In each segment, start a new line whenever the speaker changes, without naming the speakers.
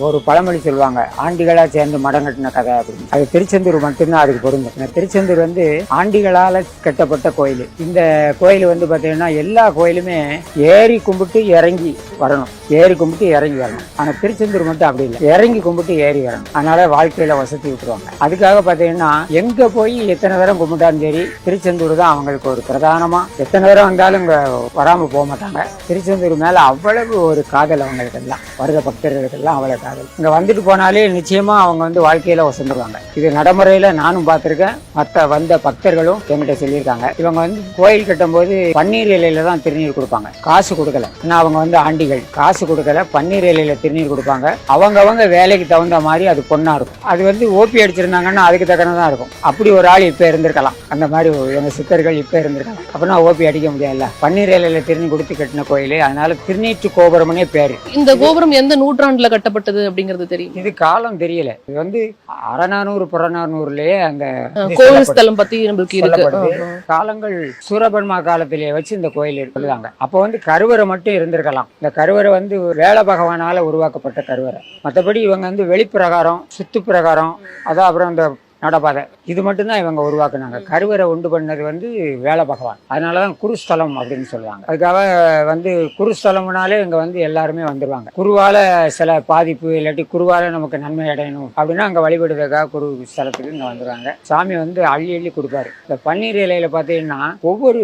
ஒரு பழமொழி சொல்லுவாங்க ஆண்டிகளா சேர்ந்து மடம் கட்டின கதை அப்படின்னு. அது திருச்செந்தூர் மட்டும்தான் அதுக்கு பொருந்தும். திருச்செந்தூர் வந்து ஆண்டிகளால கட்டப்பட்ட கோயில். இந்த கோயில் வந்து பாத்தீங்கன்னா எல்லா கோயிலுமே ஏறி கும்பிட்டு இறங்கி வரணும். ஏறி கும்பிட்டு இறங்கி வரணும். ஆனால் திருச்செந்தூர் மட்டும் அப்படி இல்லை. இறங்கி கும்பிட்டு ஏறி வரணும். அதனால வாழ்க்கையில வசதி விட்டுருவாங்க. அதுக்காக பார்த்தீங்கன்னா எங்க போய் எத்தனை தரம் கும்பிட்டாலும் சரி திருச்செந்தூர் தான் அவங்களுக்கு ஒரு பிரதானமா. எத்தனை தரம் வந்தாலும் இங்கே வராம போக மாட்டாங்க. திருச்செந்தூர் மேல அவ்வளவு ஒரு காதல் அவங்களுக்கு எல்லாம் வருத பக்தர்களுக்கு எல்லாம் அவ்வளவு காதல். இங்க வந்துட்டு போனாலே நிச்சயமா அவங்க வந்து வாழ்க்கையில வசந்துருவாங்க. இது நடைமுறையில நானும் பார்த்திருக்கேன். மற்ற வந்த பக்தர்களும் என்கிட்ட சொல்லியிருக்காங்க. இவங்க வந்து கோயில் கட்டும்போது பன்னீர் இலையில தான் திருநீர் கொடுப்பாங்க. காசு கொடுக்கல. ஏன்னா அவங்க வந்து ஆண்டி ஆண்டிகள் காசு கொடுக்கல பன்னீர் இலையில திருநீர் கொடுப்பாங்க. அவங்கவங்க வேலைக்கு தகுந்த மாதிரி அது பொண்ணா இருக்கும். அது வந்து ஓபி அடிச்சிருந்தாங்கன்னா அதுக்கு தக்கனதான் இருக்கும். அப்படி ஒரு ஆள் இப்ப இருந்திருக்கலாம். அந்த மாதிரி எங்க சித்தர்கள் இப்ப இருந்திருக்கலாம். அப்படின்னா ஓபி அடிக்க முடியாதுல்ல. பன்னீர் இலையில திருநீர் கொடுத்து கட்டின கோயில். அதனால திருநீற்று கோபுரம்னே பேரு.
இந்த கோபுரம் எந்த நூற்றாண்டுல கட்டப்பட்டது அப்படிங்கிறது தெரியும்.
இது காலம் தெரியல. இது வந்து அறநானூறு புறநானூறுலயே அந்த
கோவில் ஸ்தலம் பத்தி நம்மளுக்கு இருக்கு.
காலங்கள் சூரபன்மா காலத்திலே வச்சு இந்த கோயில் சொல்லுவாங்க. அப்போ வந்து கருவறை மட்டும் இருந்திருக்கலாம். இந்த கருவறை வந்து வேல பகவானால உருவாக்கப்பட்ட கருவறை. மற்றபடி இவங்க வந்து வெளிப்பிரகாரம் சுத்து பிரகாரம் அதான் அப்புறம் இந்த நடப்பாதை இது மட்டும்தான் இவங்க உருவாக்குனாங்க. கருவறை உண்டு பண்ணது வந்து வேலை பகவான். அதனாலதான் குருஸ்தலம் அப்படின்னு சொல்லுவாங்க. அதுக்காக வந்து குருஸ்தலம்னாலே இங்கே வந்து எல்லாருமே வந்துடுவாங்க குருவால் சில பாதிப்பு இல்லாட்டி குருவால் நமக்கு நன்மை அடையணும் அப்படின்னா அங்கே வழிபடுறதுக்காக குரு ஸ்தலத்துக்கு இங்கே வந்துடுவாங்க சாமி வந்து அள்ளி அள்ளி கொடுப்பாரு. இந்த பன்னீர் இலையில பார்த்தீங்கன்னா ஒவ்வொரு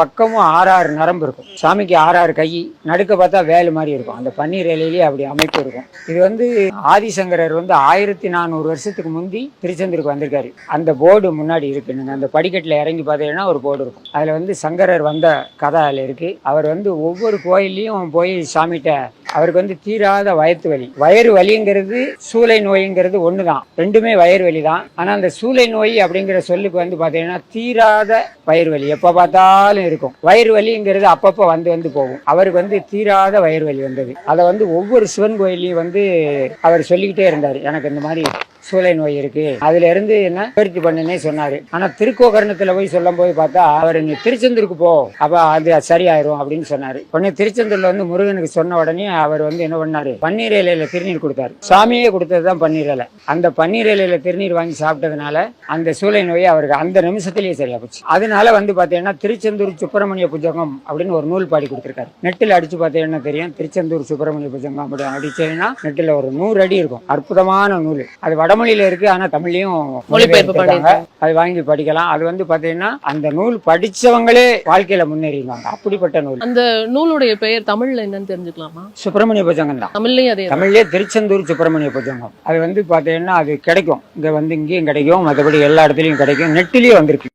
பக்கமும் ஆறாறு நரம்பு இருக்கும். சாமிக்கு ஆறாறு கை நடுக்க பார்த்தா வேலு மாதிரி இருக்கும். அந்த பன்னீர் இலையிலேயே அப்படி அமைப்பு இருக்கும். இது வந்து ஆதிசங்கரர் வந்து ஆயிரத்தி நானூறு வருஷத்துக்கு முந்தி திருச்செந்தூருக்கு வந்திருக்காரு. அந்த போர்டு முன்னாடி இருக்கு அந்த படிக்கட்டில் இறங்கி பார்த்தீங்கன்னா ஒரு போர்டு இருக்கும். அதில் வந்து சங்கரர் வந்த கதை அதில் இருக்கு. அவர் வந்து ஒவ்வொரு கோயில்லையும் போய் சாமிகிட்ட அவருக்கு வந்து தீராத வயத்து வலி. வயிறு வலிங்கிறது சூளை நோய்ங்கிறது ஒன்று தான் ரெண்டுமே வயிறு வலி தான் ஆனால் அந்த சூளை நோய் அப்படிங்கிற சொல்லுக்கு வந்து பார்த்தீங்கன்னா தீராத வயிறு வலி. எப்போ பார்த்தாலும் இருக்கும். வயிறு வலிங்கிறது அப்பப்போ வந்து வந்து போகும். அவருக்கு வந்து தீராத வயிறு வலி வந்தது. அதை வந்து ஒவ்வொரு சிவன் கோயிலையும் வந்து அவர் சொல்லிக்கிட்டே இருந்தார். எனக்கு இந்த மாதிரி சூளை நோய் இருக்கு. அதுல இருந்து என்ன? பயிற்சி பண்ணுன்னே சொன்னாரு. ஆனா திருக்கோகரணத்துல போய் சொல்லும் போது பார்த்தா அவர் நீ திருச்செந்தூருக்கு போ அப்ப அது சரியாயிரும் அப்படின்னு சொன்னாரு. உடனே திருச்செந்தூர்ல வந்து முருகனுக்கு சொன்ன உடனே அவர் வந்து என்ன பண்ணாரு? பன்னீர் இலையில திருநீர் கொடுத்தாரு. சாமியே கொடுத்ததுதான் பன்னீர் இலை. அந்த பன்னீர் இலையில திருநீர் வாங்கி சாப்பிட்டதுனால அந்த சூளை நோய் அவருக்கு அந்த நிமிஷத்திலேயே சரியா போச்சு. அதனால வந்து பாத்தீங்கன்னா திருச்செந்தூர் சுப்பிரமணிய புஜகம் அப்படின்னு ஒரு நூல் பாடி கொடுத்திருக்காரு. நெட்டில் அடிச்சு பார்த்தீங்கன்னா தெரியும்? திருச்செந்தூர் சுப்பிரமணிய புஜகம் அப்படி அடிச்சீங்கன்னா நெட்டில் ஒரு நூறு அடி இருக்கும். அற்புதமான நூல். அது வடமொழியில இருக்கு ஆனா தமிழ்லயும்
மொழிபெயர்ப்பு
மொழிபெயர்த்திருக்காங்க. அது வாங்கி படிக்கலாம். அது வந்து பாத்தீங்கன்னா அந்த நூல் படிச்சவங்களே வாழ்க்கையில முன்னேறிடுவாங்க. அப்படிப்பட்ட நூல்.
அந்த நூலுடைய பெயர் தமிழ்ல என்னன்னு தெரிஞ்சுக்கலாமா?
சுப்பிரமணிய புஜங்கம் தான்.
தமிழ்லயும் அதே.
தமிழ்லயே திருச்செந்தூர் சுப்பிரமணிய புஜங்கம். அது வந்து பாத்தீங்கன்னா அது கிடைக்கும். இங்க வந்து இங்கேயும் கிடைக்கும். மற்றபடி எல்லா இடத்துலயும் கிடைக்கும். நெட்டிலயும் வந்திருக்கு.